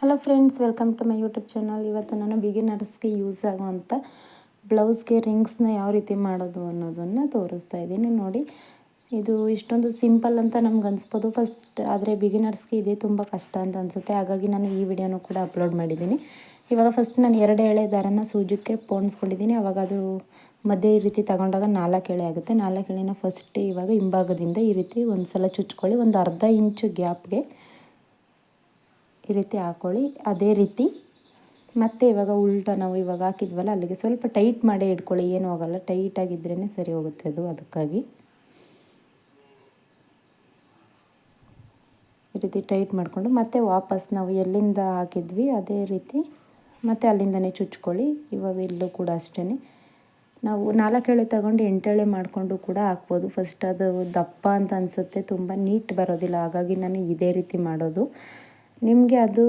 Hello friends welcome to my YouTube channel ಇವತ್ತು ನಾನು ಬಿಗಿನರ್ಸ್ಗೆ use ಆಗುವಂಥ ಬ್ಲೌಸ್ಗೆ ರಿಂಗ್ಸ್ನ ಯಾವ ರೀತಿ ಮಾಡೋದು ಅನ್ನೋದನ್ನು ತೋರಿಸ್ತಾ ಇದ್ದೀನಿ. ನೋಡಿ, ಇದು ಇಷ್ಟೊಂದು ಸಿಂಪಲ್ ಅಂತ ನಮ್ಗೆ ಅನಿಸ್ಬೋದು. ಫಸ್ಟ್ ಆದರೆ ಬಿಗಿನರ್ಸ್ಗೆ ಇದೇ ತುಂಬ ಕಷ್ಟ ಅಂತ ಅನಿಸುತ್ತೆ. ಹಾಗಾಗಿ ನಾನು ಈ ವಿಡಿಯೋನೂ ಕೂಡ ಅಪ್ಲೋಡ್ ಮಾಡಿದ್ದೀನಿ. ಇವಾಗ ಫಸ್ಟ್ ನಾನು ಎರಡು ಎಳೆ ದಾರನ ಸೂಜಕ್ಕೆ ಪೋಣಿಸ್ಕೊಂಡಿದ್ದೀನಿ. ಅವಾಗ ಅದು ಮಧ್ಯೆ ಈ ರೀತಿ ತಗೊಂಡಾಗ ನಾಲ್ಕು ಎಳೆ ಆಗುತ್ತೆ. ನಾಲ್ಕು ಎಳೆನ ಫಸ್ಟ್ ಇವಾಗ ಹಿಂಭಾಗದಿಂದ ಈ ರೀತಿ ಒಂದು ಸಲ ಚುಚ್ಕೊಳ್ಳಿ. ಒಂದು ಅರ್ಧ ಇಂಚು ಗ್ಯಾಪ್ಗೆ ಈ ರೀತಿ ಹಾಕ್ಕೊಳ್ಳಿ ಅದೇ ರೀತಿ. ಮತ್ತೆ ಇವಾಗ ಉಲ್ಟ ನಾವು ಇವಾಗ ಹಾಕಿದ್ವಲ್ಲ, ಅಲ್ಲಿಗೆ ಸ್ವಲ್ಪ ಟೈಟ್ ಮಾಡೇ ಇಟ್ಕೊಳ್ಳಿ, ಏನೂ ಆಗೋಲ್ಲ. ಟೈಟಾಗಿದ್ರೇ ಸರಿ ಹೋಗುತ್ತೆ ಅದು, ಅದಕ್ಕಾಗಿ. ಈ ರೀತಿ ಟೈಟ್ ಮಾಡಿಕೊಂಡು, ಮತ್ತೆ ವಾಪಸ್ ನಾವು ಎಲ್ಲಿಂದ ಹಾಕಿದ್ವಿ, ಅದೇ ರೀತಿ. ಮತ್ತೆ ಅಲ್ಲಿಂದನೇ ಚುಚ್ಕೊಳ್ಳಿ, ಇವಾಗ ಇಲ್ಲೂ ಕೂಡ ಅಷ್ಟೇ ನಾವು ನಾಲ್ಕು ಎಳೆ ತಗೊಂಡು ಎಂಟೆಳೆ ಮಾಡಿಕೊಂಡು ಕೂಡ ಹಾಕ್ಬೋದು. ಫಸ್ಟ್ ಅದು ದಪ್ಪ ಅಂತ ಅನಿಸುತ್ತೆ, ತುಂಬ ನೀಟ್ ಬರೋದಿಲ್ಲ. ಹಾಗಾಗಿ ನಾನು ಇದೇ ರೀತಿ ಮಾಡೋದು. ನಿಮಗೆ ಅದು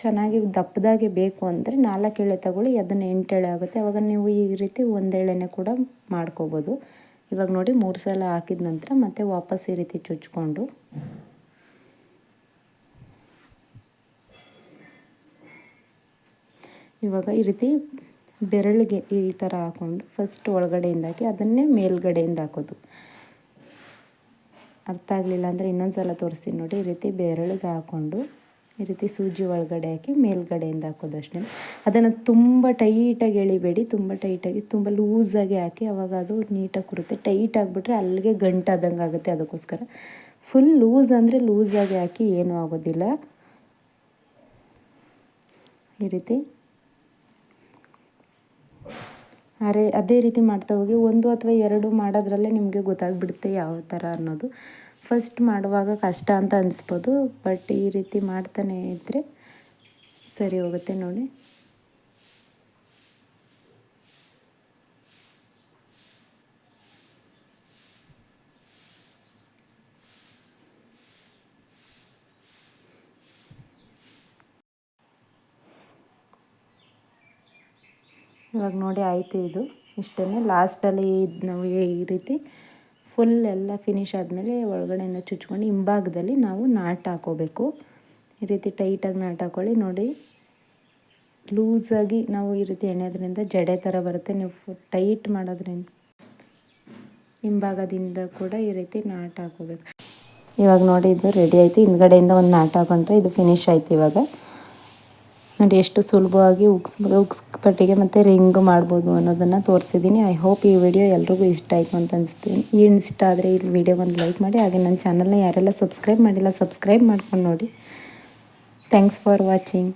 ಚೆನ್ನಾಗಿ ದಪ್ಪದಾಗೆ ಬೇಕು ಅಂದರೆ ನಾಲ್ಕು ಎಳೆ ತಗೊಳ್ಳಿ, ಅದನ್ನು ಎಂಟು ಎಳೆ ಆಗುತ್ತೆ. ಅವಾಗ ನೀವು ಈ ರೀತಿ ಒಂದು ಕೂಡ ಮಾಡ್ಕೋಬೋದು. ಇವಾಗ ನೋಡಿ ಮೂರು ಸಲ ಹಾಕಿದ ನಂತರ ಮತ್ತೆ ವಾಪಸ್ ಈ ರೀತಿ ಚುಚ್ಕೊಂಡು. ಇವಾಗ ಈ ರೀತಿ ಬೆರಳಿಗೆ ಈ ಥರ ಹಾಕ್ಕೊಂಡು ಫಸ್ಟ್ ಒಳಗಡೆಯಿಂದ ಹಾಕಿ, ಅದನ್ನೇ ಮೇಲ್ಗಡೆಯಿಂದ ಹಾಕೋದು. ಅರ್ಥ ಆಗಲಿಲ್ಲ ಅಂದರೆ ಇನ್ನೊಂದು ಸಲ ತೋರಿಸ್ತೀನಿ ನೋಡಿ, ಈ ರೀತಿ ಬೆರಳಿಗೆ ಹಾಕ್ಕೊಂಡು ಈ ರೀತಿ ಸೂಜಿ ಒಳಗಡೆ ಹಾಕಿ ಮೇಲ್ಗಡೆಯಿಂದ ಹಾಕೋದು ಅಷ್ಟೇ. ಅದನ್ನು ತುಂಬ ಟೈಟಾಗಿ ಎಳಿಬೇಡಿ. ತುಂಬ ಟೈಟಾಗಿ, ತುಂಬ ಲೂಸಾಗಿ ಹಾಕಿ ಅವಾಗ ಅದು ನೀಟಾಗಿ ಕುರುತ್ತೆ. ಟೈಟ್ ಆಗಿಬಿಟ್ರೆ ಅಲ್ಲಿಗೆ ಗಂಟಾದಂಗೆ ಆಗುತ್ತೆ ಅದಕ್ಕೋಸ್ಕರ. ಫುಲ್ ಲೂಸ್ ಅಂದರೆ ಲೂಸಾಗಿ ಹಾಕಿ ಏನೂ ಆಗೋದಿಲ್ಲ. ಈ ರೀತಿ. ಅರೆ, ಅದೇ ರೀತಿ ಮಾಡ್ತಾ ಹೋಗಿ ಒಂದು ಅಥವಾ ಎರಡು ಮಾಡೋದ್ರಲ್ಲೇ ನಿಮಗೆ ಗೊತ್ತಾಗ್ಬಿಡುತ್ತೆ ಯಾವ ಥರ ಅನ್ನೋದು. ಫಸ್ಟ್ ಮಾಡುವಾಗ ಕಷ್ಟ ಅಂತ ಅನಿಸ್ಬೋದು, ಬಟ್ ಈ ರೀತಿ ಮಾಡ್ತಾನೆ ಇದ್ದರೆ ಸರಿ ಹೋಗುತ್ತೆ ನೋಡಿ. ಇವಾಗ ನೋಡಿ ಆಯಿತು ಇದು ಇಷ್ಟೇ ಲಾಸ್ಟಲ್ಲಿ ನಾವು ಈ ರೀತಿ ಫುಲ್ ಎಲ್ಲ ಫಿನಿಶ್ ಆದಮೇಲೆ ಒಳಗಡೆಯಿಂದ ಚುಚ್ಕೊಂಡು ಹಿಂಭಾಗದಲ್ಲಿ ನಾವು ನಾಟ್ ಹಾಕೋಬೇಕು. ಈ ರೀತಿ ಟೈಟಾಗಿ ನಾಟ್ ಹಾಕೊಳ್ಳಿ. ನೋಡಿ ಲೂಸಾಗಿ ನಾವು ಈ ರೀತಿ ಎಣೆಯೋದ್ರಿಂದ ಜಡೆ ಥರ ಬರುತ್ತೆ. ನೀವು ಟೈಟ್ ಮಾಡೋದ್ರಿಂದ ಹಿಂಭಾಗದಿಂದ ಕೂಡ ಈ ರೀತಿ ನಾಟ್ ಹಾಕೋಬೇಕು. ಇವಾಗ ನೋಡಿ, ಇದು ರೆಡಿ ಆಯಿತು. ಹಿಂದ್ಗಡೆಯಿಂದ ಒಂದು ನಾಟ್ ಹಾಕೊಂಡ್ರೆ ಇದು ಫಿನಿಶ್ ಆಯ್ತು ಇವಾಗ. ನೋಡಿ ಎಷ್ಟು ಸುಲಭವಾಗಿ ಉಕ್ಸ್ ಉಕ್ಸ್ ಪಟ್ಟಿಗೆ ಮತ್ತು ರಿಂಗ್ ಮಾಡ್ಬೋದು ಅನ್ನೋದನ್ನು ತೋರಿಸಿದ್ದೀನಿ. ಐ ಹೋಪ್ ಈ ವಿಡಿಯೋ ಎಲ್ರಿಗೂ ಇಷ್ಟ ಆಯಿತು ಅಂತ ಅನಿಸ್ತೀನಿ. ಈ ಇಷ್ಟ ಆದರೆ ಈ ವಿಡಿಯೋ ಒಂದು ಲೈಕ್ ಮಾಡಿ, ಹಾಗೆ ನನ್ನ ಚಾನಲ್ನ ಯಾರೆಲ್ಲ ಸಬ್ಸ್ಕ್ರೈಬ್ ಮಾಡಿಲ್ಲ ಸಬ್ಸ್ಕ್ರೈಬ್ ಮಾಡ್ಕೊಂಡು ನೋಡಿ. Thanks for watching